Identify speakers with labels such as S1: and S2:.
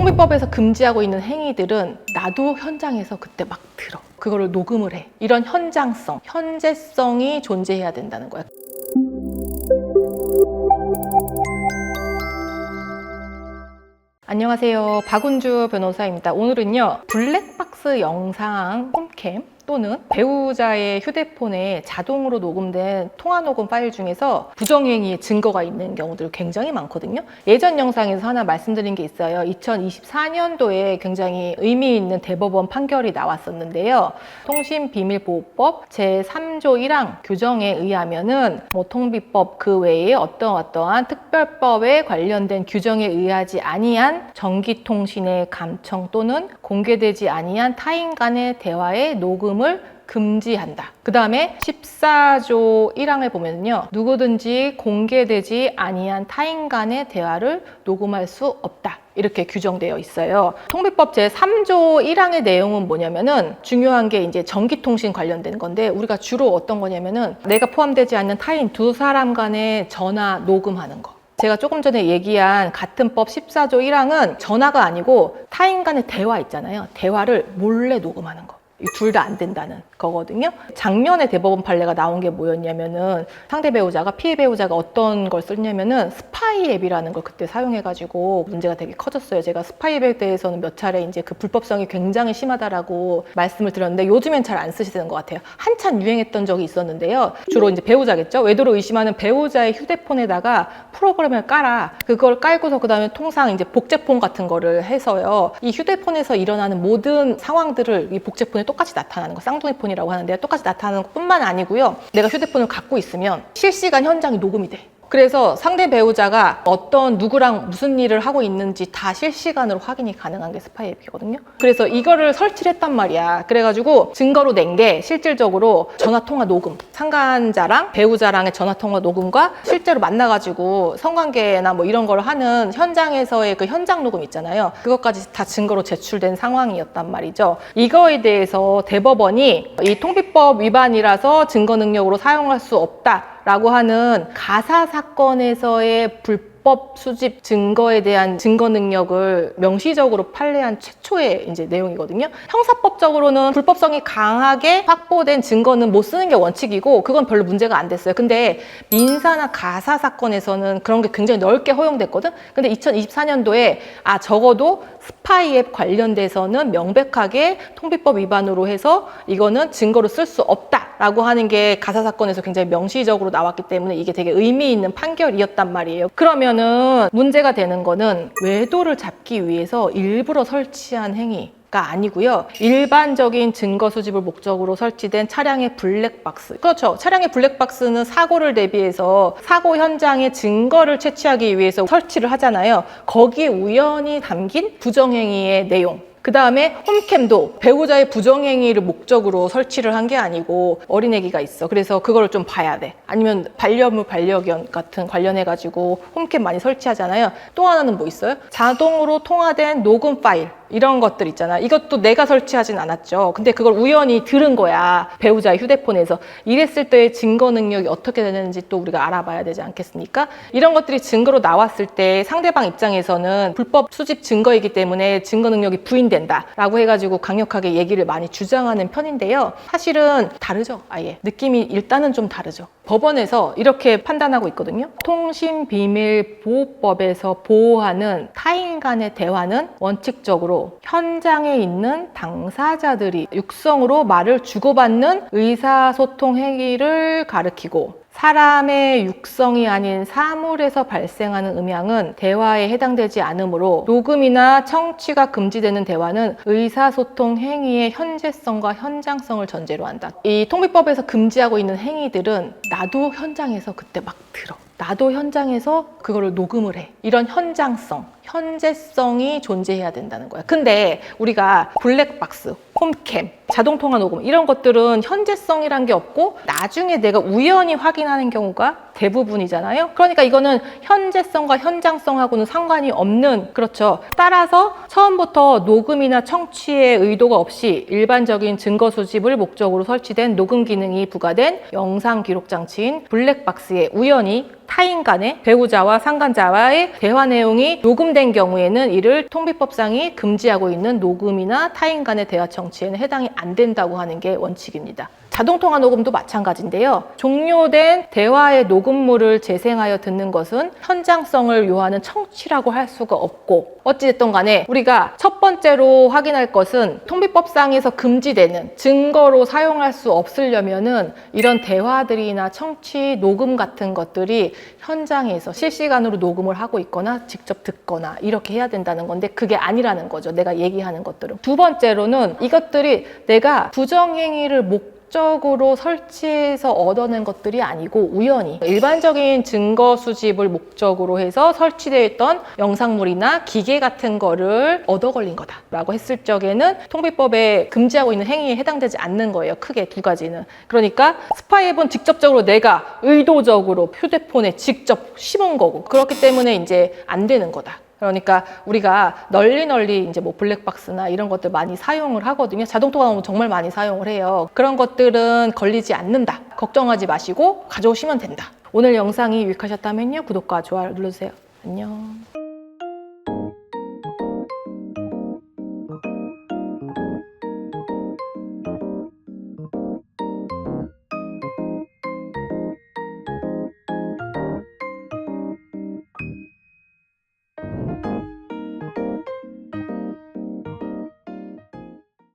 S1: 통비법에서 금지하고 있는 행위들은 나도 현장에서 그때 막 들어. 그거를 녹음을 해. 이런 현장성, 현재성이 존재해야 된다는 거야. 안녕하세요. 박운주 변호사입니다. 오늘은요, 블랙박스 영상 홈캠 또는 배우자의 휴대폰에 자동으로 녹음된 통화 녹음 파일 중에서 부정행위의 증거가 있는 경우들 굉장히 많거든요. 예전 영상에서 하나 말씀드린 게 있어요. 2024년도에 굉장히 의미 있는 대법원 판결이 나왔었는데요. 통신비밀보호법 제3조 1항 규정에 의하면은 뭐 통비법 그 외에 어떤 어떠한 특별법에 관련된 규정에 의하지 아니한 전기통신의 감청 또는 공개되지 아니한 타인 간의 대화의 녹음을 금지한다. 그 다음에 14조 1항을 보면요. 누구든지 공개되지 아니한 타인 간의 대화를 녹음할 수 없다. 이렇게 규정되어 있어요. 통비법 제3조 1항의 내용은 뭐냐면은 중요한 게 이제 전기통신 관련된 건데 우리가 주로 어떤 거냐면은 내가 포함되지 않는 타인 두 사람 간의 전화 녹음하는 거. 제가 조금 전에 얘기한 같은 법 14조 1항은 전화가 아니고 타인 간의 대화 있잖아요. 대화를 몰래 녹음하는 거. 둘 다 안 된다는 거거든요. 작년에 대법원 판례가 나온 게 뭐였냐면은 상대 배우자가 피해 배우자가 어떤 걸 썼냐면은 스파이 앱이라는 걸 그때 사용해가지고 문제가 되게 커졌어요. 제가 스파이 앱에 대해서는 몇 차례 이제 그 불법성이 굉장히 심하다라고 말씀을 드렸는데 요즘엔 잘 안 쓰시는 것 같아요. 한참 유행했던 적이 있었는데요. 주로 이제 배우자겠죠. 외도를 의심하는 배우자의 휴대폰에다가 프로그램을 깔아 그걸 깔고서 그 다음에 통상 이제 복제폰 같은 거를 해서요. 이 휴대폰에서 일어나는 모든 상황들을 이 복제폰에 똑같이 나타나는 거 쌍둥이 폰이라고 하는데 똑같이 나타나는 것뿐만 아니고요. 내가 휴대폰을 갖고 있으면 실시간 현장이 녹음이 돼. 그래서 상대 배우자가 어떤 누구랑 무슨 일을 하고 있는지 다 실시간으로 확인이 가능한 게 스파이 앱이거든요. 그래서 이거를 설치를 했단 말이야. 그래가지고 증거로 낸 게 실질적으로 전화 통화 녹음, 상간자랑 배우자랑의 전화 통화 녹음과 실제로 만나가지고 성관계나 뭐 이런 걸 하는 현장에서의 그 현장 녹음 있잖아요. 그것까지 다 증거로 제출된 상황이었단 말이죠. 이거에 대해서 대법원이 이 통비법 위반이라서 증거 능력으로 사용할 수 없다. 라고 하는 가사 사건에서의 불법 수집 증거에 대한 증거 능력을 명시적으로 판례한 최초의 이제 내용이거든요. 형사법적으로는 불법성이 강하게 확보된 증거는 못 쓰는 게 원칙이고 그건 별로 문제가 안 됐어요. 근데 민사나 가사 사건에서는 그런 게 굉장히 넓게 허용됐거든. 근데 2024년도에 아 적어도 스파이 앱 관련돼서는 명백하게 통비법 위반으로 해서 이거는 증거로 쓸 수 없다라고 하는 게 가사 사건에서 굉장히 명시적으로 나왔기 때문에 이게 되게 의미 있는 판결이었단 말이에요. 그러면은 문제가 되는 거는 외도를 잡기 위해서 일부러 설치한 행위. 가 아니고요. 일반적인 증거 수집을 목적으로 설치된 차량의 블랙박스. 그렇죠. 차량의 블랙박스는 사고를 대비해서 사고 현장의 증거를 채취하기 위해서 설치를 하잖아요. 거기에 우연히 담긴 부정행위의 내용. 그 다음에 홈캠도 배우자의 부정행위를 목적으로 설치를 한 게 아니고 어린애기가 있어. 그래서 그걸 좀 봐야 돼. 아니면 반려물 반려견 같은 관련해가지고 홈캠 많이 설치하잖아요. 또 하나는 뭐 있어요? 자동으로 통화된 녹음 파일. 이런 것들 있잖아. 이것도 내가 설치하진 않았죠. 근데 그걸 우연히 들은 거야. 배우자의 휴대폰에서. 이랬을 때의 증거 능력이 어떻게 되는지 또 우리가 알아봐야 되지 않겠습니까? 이런 것들이 증거로 나왔을 때 상대방 입장에서는 불법 수집 증거이기 때문에 증거 능력이 부인된다. 라고 해가지고 강력하게 얘기를 많이 주장하는 편인데요. 사실은 다르죠. 아예. 느낌이 일단은 좀 다르죠. 법원에서 이렇게 판단하고 있거든요. 통신비밀보호법에서 보호하는 타인 간의 대화는 원칙적으로 현장에 있는 당사자들이 육성으로 말을 주고받는 의사소통 행위를 가리키고 사람의 육성이 아닌 사물에서 발생하는 음향은 대화에 해당되지 않으므로 녹음이나 청취가 금지되는 대화는 의사소통 행위의 현재성과 현장성을 전제로 한다. 이 통비법에서 금지하고 있는 행위들은 나도 현장에서 그때 막 들어. 나도 현장에서 그거를 녹음을 해. 이런 현장성, 현재성이 존재해야 된다는 거야. 근데 우리가 블랙박스, 홈캠, 자동 통화 녹음 이런 것들은 현재성이란 게 없고 나중에 내가 우연히 확인하는 경우가 대부분이잖아요. 그러니까 이거는 현재성과 현장성하고는 상관이 없는 그렇죠. 따라서 처음부터 녹음이나 청취의 의도가 없이 일반적인 증거 수집을 목적으로 설치된 녹음 기능이 부과된 영상 기록 장치인 블랙박스에 우연히 타인 간의 배우자와 상간자와의 대화 내용이 녹음된 경우에는 이를 통비법상이 금지하고 있는 녹음이나 타인 간의 대화 청취에는 해당이 안 된다고 하는 게 원칙입니다. 자동통화 녹음도 마찬가지인데요. 종료된 대화의 녹음물을 재생하여 듣는 것은 현장성을 요하는 청취라고 할 수가 없고 어찌됐든 간에 우리가 첫 번째로 확인할 것은 통비법상에서 금지되는 증거로 사용할 수 없으려면은 이런 대화들이나 청취 녹음 같은 것들이 현장에서 실시간으로 녹음을 하고 있거나 직접 듣거나 이렇게 해야 된다는 건데 그게 아니라는 거죠. 내가 얘기하는 것들은. 두 번째로는 이것들이 내가 부정행위를 목 적으로 설치해서 얻어낸 것들이 아니고 우연히 일반적인 증거 수집을 목적으로 해서 설치되어 있던 영상물이나 기계 같은 거를 얻어 걸린 거다라고 했을 적에는 통비법에 금지하고 있는 행위에 해당되지 않는 거예요. 크게 두 가지는. 그러니까 스파이 앱은 직접적으로 내가 의도적으로 휴대폰에 직접 심은 거고 그렇기 때문에 이제 안 되는 거다. 그러니까 우리가 널리 널리 이제 뭐 블랙박스나 이런 것들 많이 사용을 하거든요. 자동통화는 정말 많이 사용을 해요. 그런 것들은 걸리지 않는다. 걱정하지 마시고 가져오시면 된다. 오늘 영상이 유익하셨다면요. 구독과 좋아요 눌러주세요. 안녕.